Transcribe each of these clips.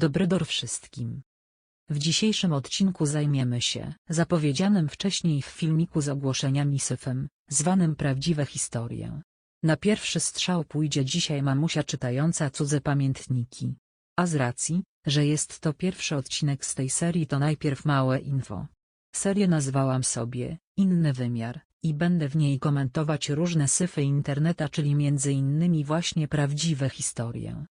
Dobrydor wszystkim. W dzisiejszym odcinku zajmiemy się zapowiedzianym wcześniej w filmiku z ogłoszeniami syfem, zwanym Prawdziwe Historie. Na pierwszy strzał pójdzie dzisiaj mamusia czytająca cudze pamiętniki. A z racji, że jest to pierwszy odcinek z tej serii to najpierw małe info. Serię nazwałam sobie Inny Wymiar i będę w niej komentować różne syfy interneta czyli między innymi właśnie prawdziwe historie.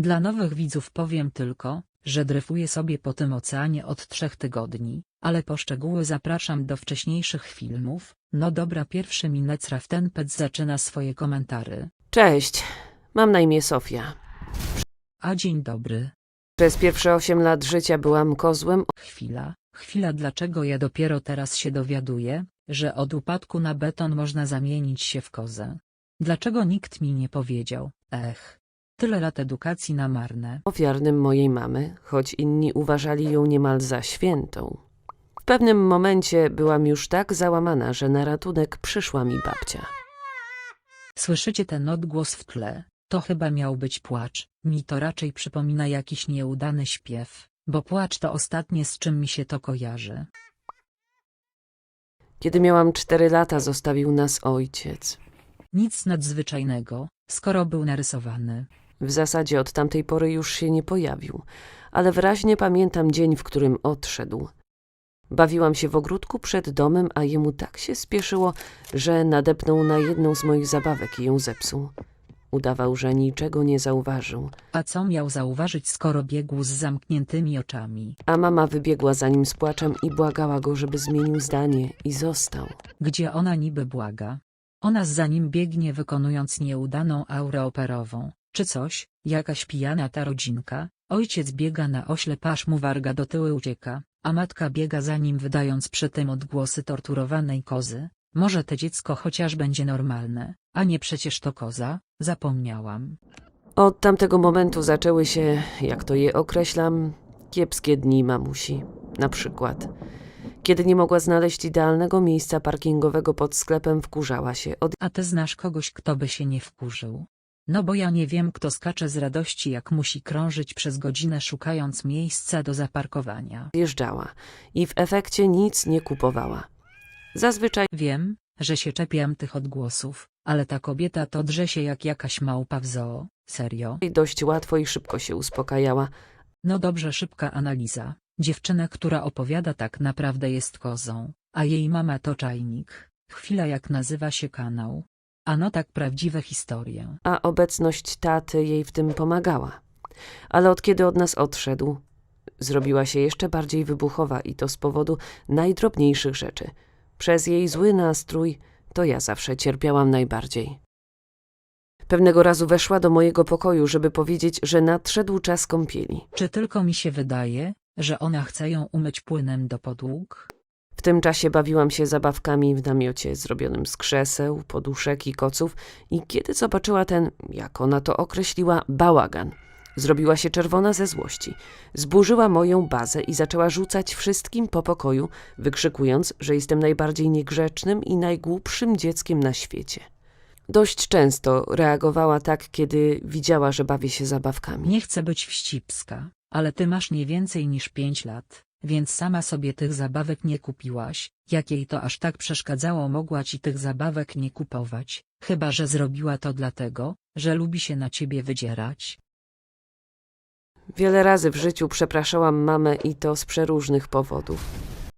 Dla nowych widzów powiem tylko, że dryfuję sobie po tym oceanie od trzech tygodni, ale po szczegóły zapraszam do wcześniejszych filmów. No dobra, pierwszy Minecraft ten pet zaczyna swoje komentary. Cześć, mam na imię Sofia. A dzień dobry. Przez pierwsze 8 lat życia byłam kozłem, Chwila, chwila dlaczego ja dopiero teraz się dowiaduję, że od upadku na beton można zamienić się w kozę. Dlaczego nikt mi nie powiedział, ech. Tyle lat edukacji na marne. ofiarnym mojej mamy, choć inni uważali ją niemal za świętą. W pewnym momencie byłam już tak załamana, że na ratunek przyszła mi babcia. Słyszycie ten odgłos w tle? To chyba miał być płacz, mi to raczej przypomina jakiś nieudany śpiew, bo płacz to ostatnie z czym mi się to kojarzy. Kiedy miałam 4 lata, zostawił nas ojciec. Nic nadzwyczajnego, skoro był narysowany. W zasadzie od tamtej pory już się nie pojawił, ale wyraźnie pamiętam dzień, w którym odszedł. Bawiłam się w ogródku przed domem, a jemu tak się spieszyło, że nadepnął na jedną z moich zabawek i ją zepsuł. Udawał, że niczego nie zauważył, A co miał zauważyć skoro biegł z zamkniętymi oczami? a mama wybiegła za nim z płaczem i błagała go, żeby zmienił zdanie i został. Gdzie ona niby błaga? Ona za nim biegnie wykonując nieudaną aurę operową, czy coś, jakaś pijana ta rodzinka, ojciec biega na ośle pasz mu warga do tyłu ucieka, a matka biega za nim wydając przy tym odgłosy torturowanej kozy. Może te dziecko chociaż będzie normalne, a nie przecież to koza, zapomniałam. Od tamtego momentu zaczęły się, jak to je określam, kiepskie dni mamusi. Na przykład, kiedy nie mogła znaleźć idealnego miejsca parkingowego pod sklepem, wkurzała się. A ty znasz kogoś kto by się nie wkurzył? No bo ja nie wiem kto skacze z radości jak musi krążyć przez godzinę szukając miejsca do zaparkowania. Odjeżdżała i w efekcie nic nie kupowała. Zazwyczaj Wiem, że się czepiam tych odgłosów, ale ta kobieta to drze się jak jakaś małpa w zoo, serio? dość łatwo i szybko się uspokajała, No dobrze szybka analiza. Dziewczyna, która opowiada tak naprawdę jest kozą, a jej mama to czajnik. Chwila jak nazywa się kanał. A no tak prawdziwe historie. a obecność taty jej w tym pomagała. Ale od kiedy od nas odszedł, zrobiła się jeszcze bardziej wybuchowa i to z powodu najdrobniejszych rzeczy. Przez jej zły nastrój to ja zawsze cierpiałam najbardziej. Pewnego razu weszła do mojego pokoju, żeby powiedzieć, że nadszedł czas kąpieli. Czy tylko mi się wydaje, że ona chce ją umyć płynem do podłóg? W tym czasie bawiłam się zabawkami w namiocie zrobionym z krzeseł, poduszek i koców i kiedy zobaczyła ten, jak ona to określiła, bałagan, zrobiła się czerwona ze złości. Zburzyła moją bazę i zaczęła rzucać wszystkim po pokoju, wykrzykując, że jestem najbardziej niegrzecznym i najgłupszym dzieckiem na świecie. Dość często reagowała tak, kiedy widziała, że bawię się zabawkami. Nie chcę być wścibska, ale ty masz nie więcej niż pięć lat, więc sama sobie tych zabawek nie kupiłaś, jak jej to aż tak przeszkadzało mogła ci tych zabawek nie kupować, chyba że zrobiła to dlatego, że lubi się na ciebie wydzierać. Wiele razy w życiu przepraszałam mamę i to z przeróżnych powodów.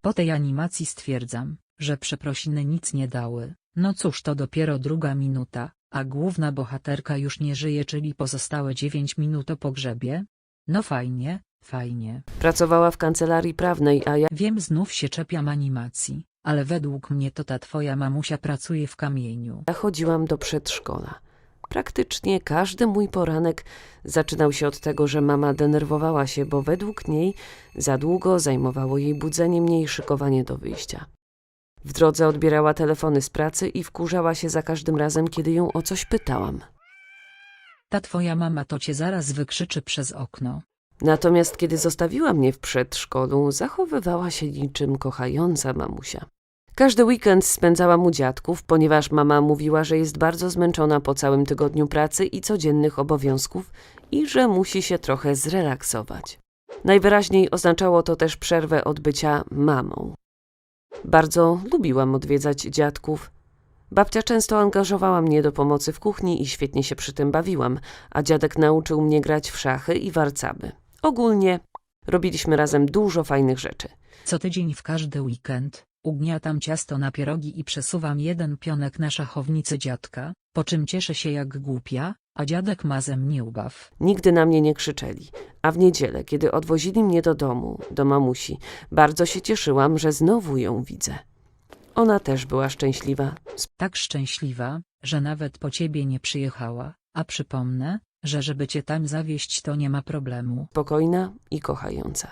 Po tej animacji stwierdzam, że przeprosiny nic nie dały. No cóż to dopiero druga minuta, a główna bohaterka już nie żyje czyli pozostałe dziewięć minut o pogrzebie? No fajnie, fajnie. Pracowała w kancelarii prawnej, a ja Wiem znów się czepiam animacji, ale według mnie to ta twoja mamusia pracuje w kamieniu. Ja chodziłam do przedszkola. Praktycznie każdy mój poranek zaczynał się od tego, że mama denerwowała się, bo według niej za długo zajmowało jej budzenie mnie i szykowanie do wyjścia. W drodze odbierała telefony z pracy i wkurzała się za każdym razem, kiedy ją o coś pytałam. Ta twoja mama to cię zaraz wykrzyczy przez okno. Natomiast kiedy zostawiła mnie w przedszkolu, zachowywała się niczym kochająca mamusia. Każdy weekend spędzałam u dziadków, ponieważ mama mówiła, że jest bardzo zmęczona po całym tygodniu pracy i codziennych obowiązków i że musi się trochę zrelaksować. Najwyraźniej oznaczało to też przerwę od bycia mamą. Bardzo lubiłam odwiedzać dziadków. Babcia często angażowała mnie do pomocy w kuchni i świetnie się przy tym bawiłam, a dziadek nauczył mnie grać w szachy i warcaby. Ogólnie robiliśmy razem dużo fajnych rzeczy. Co tydzień w każdy weekend, ugniatam ciasto na pierogi i przesuwam jeden pionek na szachownicy dziadka, po czym cieszę się jak głupia, a dziadek ma ze mnie ubaw. Nigdy na mnie nie krzyczeli, a w niedzielę, kiedy odwozili mnie do domu, do mamusi, bardzo się cieszyłam, że znowu ją widzę. Ona też była szczęśliwa. Tak szczęśliwa, że nawet po ciebie nie przyjechała, a przypomnę, że żeby cię tam zawieźć to nie ma problemu. spokojna i kochająca.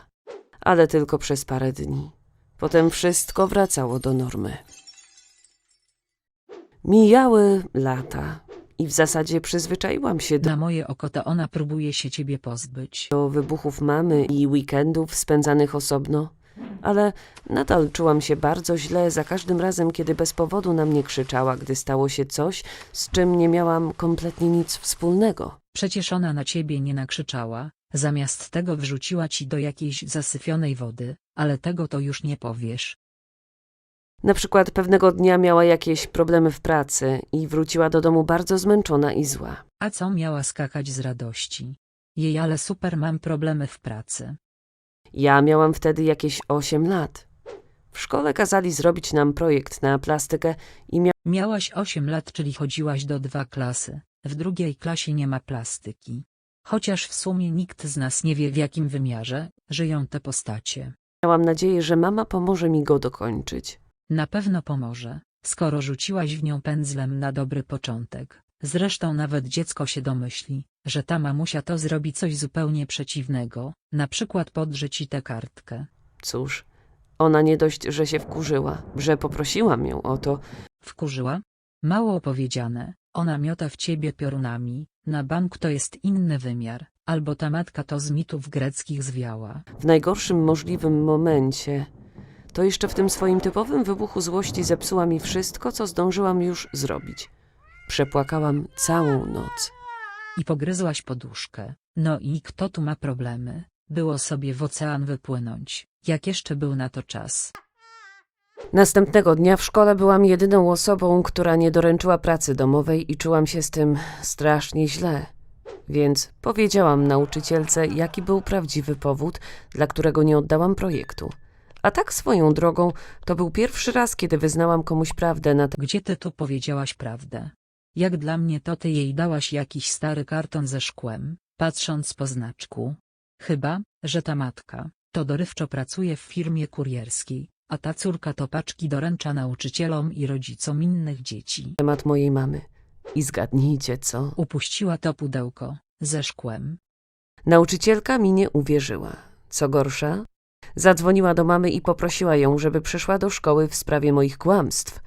Ale tylko przez parę dni. Potem wszystko wracało do normy. Mijały lata i w zasadzie przyzwyczaiłam się do, Na moje oko to ona próbuje się ciebie pozbyć. do wybuchów mamy i weekendów spędzanych osobno, ale nadal czułam się bardzo źle za każdym razem, kiedy bez powodu na mnie krzyczała, gdy stało się coś, z czym nie miałam kompletnie nic wspólnego. Przecież ona na ciebie nie nakrzyczała, zamiast tego wrzuciła ci do jakiejś zasyfionej wody, ale tego to już nie powiesz. Na przykład pewnego dnia miała jakieś problemy w pracy i wróciła do domu bardzo zmęczona i zła. A co miała skakać z radości? Jej ale super mam problemy w pracy. Ja miałam wtedy jakieś 8 lat. W szkole kazali zrobić nam projekt na plastykę i mia- Miałaś 8 lat, czyli chodziłaś do dwa klasy. W drugiej klasie nie ma plastyki. Chociaż w sumie nikt z nas nie wie w jakim wymiarze żyją te postacie. miałam nadzieję, że mama pomoże mi go dokończyć. Na pewno pomoże, skoro rzuciłaś w nią pędzlem na dobry początek. Zresztą nawet dziecko się domyśli, że ta mamusia to zrobi coś zupełnie przeciwnego, na przykład podrze ci tę kartkę. Cóż, ona nie dość, że się wkurzyła, że poprosiłam ją o to, Wkurzyła? Mało opowiedziane, ona miota w ciebie piorunami, na bank to jest inny wymiar, albo ta matka to z mitów greckich zwiała. w najgorszym możliwym momencie. To jeszcze w tym swoim typowym wybuchu złości zepsuła mi wszystko, co zdążyłam już zrobić. Przepłakałam całą noc. I pogryzłaś poduszkę. No i kto tu ma problemy? Było sobie w ocean wypłynąć, jak jeszcze był na to czas. Następnego dnia w szkole byłam jedyną osobą, która nie doręczyła pracy domowej i czułam się z tym strasznie źle. Więc powiedziałam nauczycielce, jaki był prawdziwy powód, dla którego nie oddałam projektu. A tak swoją drogą, to był pierwszy raz, kiedy wyznałam komuś prawdę na temat. Gdzie ty tu powiedziałaś prawdę? Jak dla mnie to ty jej dałaś jakiś stary karton ze szkłem, patrząc po znaczku. Chyba, że ta matka, to dorywczo pracuje w firmie kurierskiej, a ta córka to paczki doręcza nauczycielom i rodzicom innych dzieci. temat mojej mamy. I zgadnijcie co? Upuściła to pudełko, ze szkłem. Nauczycielka mi nie uwierzyła. Co gorsza, zadzwoniła do mamy i poprosiła ją, żeby przyszła do szkoły w sprawie moich kłamstw.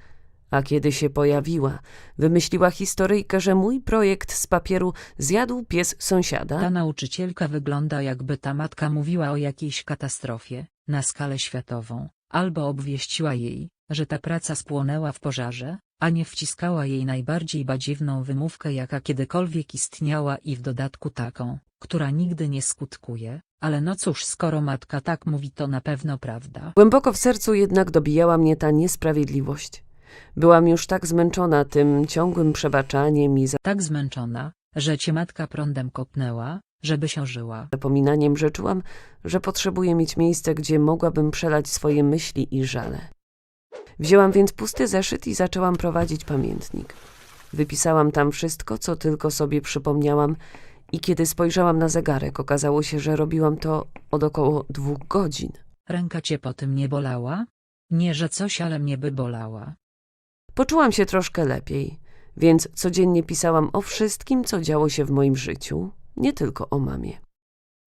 A kiedy się pojawiła, wymyśliła historyjkę, że mój projekt z papieru zjadł pies sąsiada. Ta nauczycielka wygląda jakby ta matka mówiła o jakiejś katastrofie, na skalę światową, albo obwieściła jej, że ta praca spłonęła w pożarze, a nie wciskała jej najbardziej badziewną wymówkę jaka kiedykolwiek istniała i w dodatku taką, która nigdy nie skutkuje, ale no cóż skoro matka tak mówi to na pewno prawda. Głęboko w sercu jednak dobijała mnie ta niesprawiedliwość. Byłam już tak zmęczona tym ciągłym przebaczaniem i Tak zmęczona, że cię matka prądem kopnęła, żeby się żyła. zapominaniem, że czułam, że potrzebuję mieć miejsce, gdzie mogłabym przelać swoje myśli i żale. Wzięłam więc pusty zeszyt i zaczęłam prowadzić pamiętnik. Wypisałam tam wszystko, co tylko sobie przypomniałam i kiedy spojrzałam na zegarek, okazało się, że robiłam to od około dwóch godzin. Ręka cię po tym nie bolała? Nie, że coś, ale mnie by bolała. Poczułam się troszkę lepiej, więc codziennie pisałam o wszystkim, co działo się w moim życiu, nie tylko o mamie.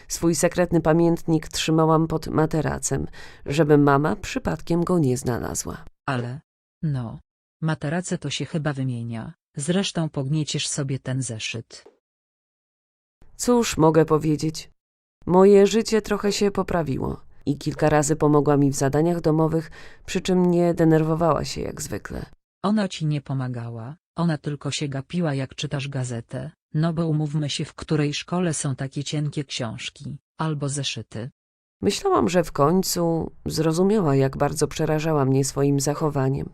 Swój sekretny pamiętnik trzymałam pod materacem, żeby mama przypadkiem go nie znalazła. Ale, no, materace to się chyba wymienia, zresztą pognieciesz sobie ten zeszyt. Cóż mogę powiedzieć? Moje życie trochę się poprawiło i kilka razy pomogła mi w zadaniach domowych, przy czym nie denerwowała się jak zwykle. Ona ci nie pomagała, ona tylko się gapiła jak czytasz gazetę, no bo umówmy się w której szkole są takie cienkie książki, albo zeszyty. Myślałam, że w końcu zrozumiała, jak bardzo przerażała mnie swoim zachowaniem.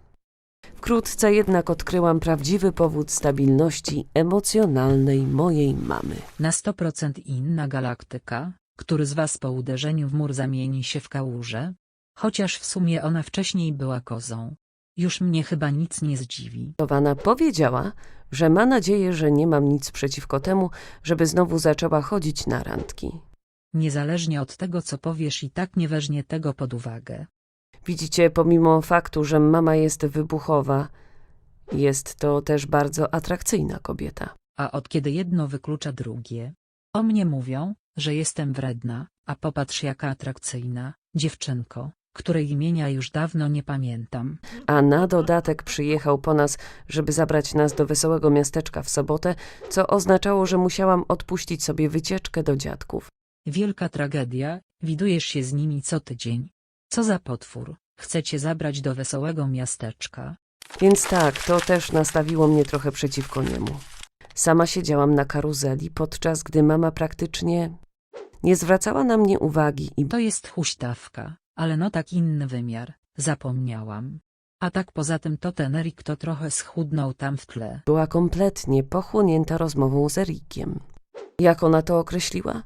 Wkrótce jednak odkryłam prawdziwy powód stabilności emocjonalnej mojej mamy. Na 100% inna galaktyka, który z was po uderzeniu w mur zamieni się w kałużę? Chociaż w sumie ona wcześniej była kozą. Już mnie chyba nic nie zdziwi. Towana powiedziała, że ma nadzieję, że nie mam nic przeciwko temu, żeby znowu zaczęła chodzić na randki. Niezależnie od tego co powiesz i tak nie weźmie tego pod uwagę. Widzicie, pomimo faktu, że mama jest wybuchowa, jest to też bardzo atrakcyjna kobieta. A od kiedy jedno wyklucza drugie? O mnie mówią, że jestem wredna, a popatrz jaka atrakcyjna, dziewczynko, której imienia już dawno nie pamiętam. A na dodatek przyjechał po nas, żeby zabrać nas do wesołego miasteczka w sobotę, co oznaczało, że musiałam odpuścić sobie wycieczkę do dziadków. Wielka tragedia, widujesz się z nimi co tydzień. Co za potwór, chcecie zabrać do wesołego miasteczka. Więc tak, to też nastawiło mnie trochę przeciwko niemu. Sama siedziałam na karuzeli, podczas gdy mama praktycznie nie zwracała na mnie uwagi i To jest huśtawka, ale no tak inny wymiar, zapomniałam. A tak poza tym to ten Erik to trochę schudnął tam w tle. była kompletnie pochłonięta rozmową z Erikiem. Jak ona to określiła?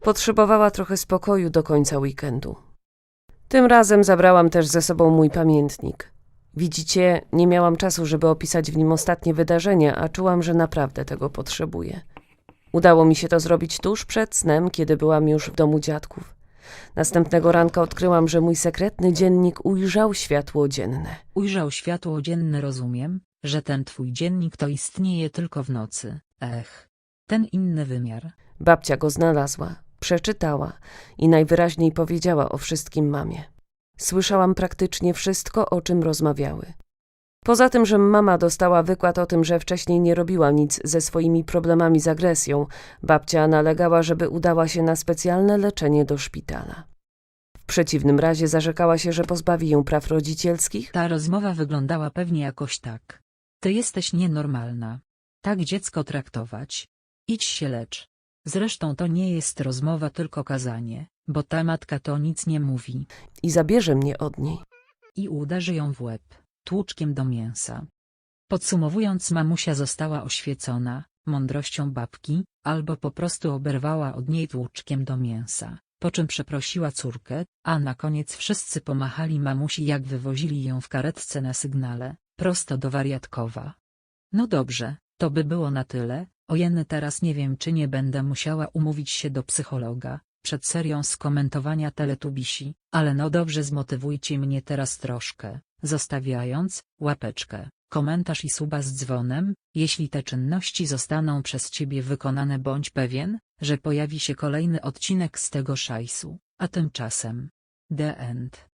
Potrzebowała trochę spokoju do końca weekendu. Tym razem zabrałam też ze sobą mój pamiętnik. Widzicie, nie miałam czasu, żeby opisać w nim ostatnie wydarzenia, a czułam, że naprawdę tego potrzebuję. Udało mi się to zrobić tuż przed snem, kiedy byłam już w domu dziadków. Następnego ranka odkryłam, że mój sekretny dziennik ujrzał światło dzienne. Ujrzał światło dzienne rozumiem, że ten twój dziennik to istnieje tylko w nocy. Ech. Ten inny wymiar. Babcia go znalazła, przeczytała i najwyraźniej powiedziała o wszystkim mamie. Słyszałam praktycznie wszystko, o czym rozmawiały. Poza tym, że mama dostała wykład o tym, że wcześniej nie robiła nic ze swoimi problemami z agresją, babcia nalegała, żeby udała się na specjalne leczenie do szpitala. W przeciwnym razie zarzekała się, że pozbawi ją praw rodzicielskich, Ta rozmowa wyglądała pewnie jakoś tak. Ty jesteś nienormalna. Tak dziecko traktować. Idź się lecz. Zresztą to nie jest rozmowa tylko kazanie, bo ta matka to nic nie mówi. i zabierze mnie od niej. I uderzy ją w łeb, tłuczkiem do mięsa. Podsumowując mamusia została oświecona, mądrością babki, albo po prostu oberwała od niej tłuczkiem do mięsa, po czym przeprosiła córkę, a na koniec wszyscy pomachali mamusi jak wywozili ją w karetce na sygnale, prosto do wariatkowa. No dobrze, to by było na tyle, ojeny teraz nie wiem czy nie będę musiała umówić się do psychologa, przed serią skomentowania teletubisi, ale no dobrze zmotywujcie mnie teraz troszkę, zostawiając łapeczkę, komentarz i suba z dzwonem, jeśli te czynności zostaną przez ciebie wykonane bądź pewien, że pojawi się kolejny odcinek z tego szajsu, a tymczasem The End.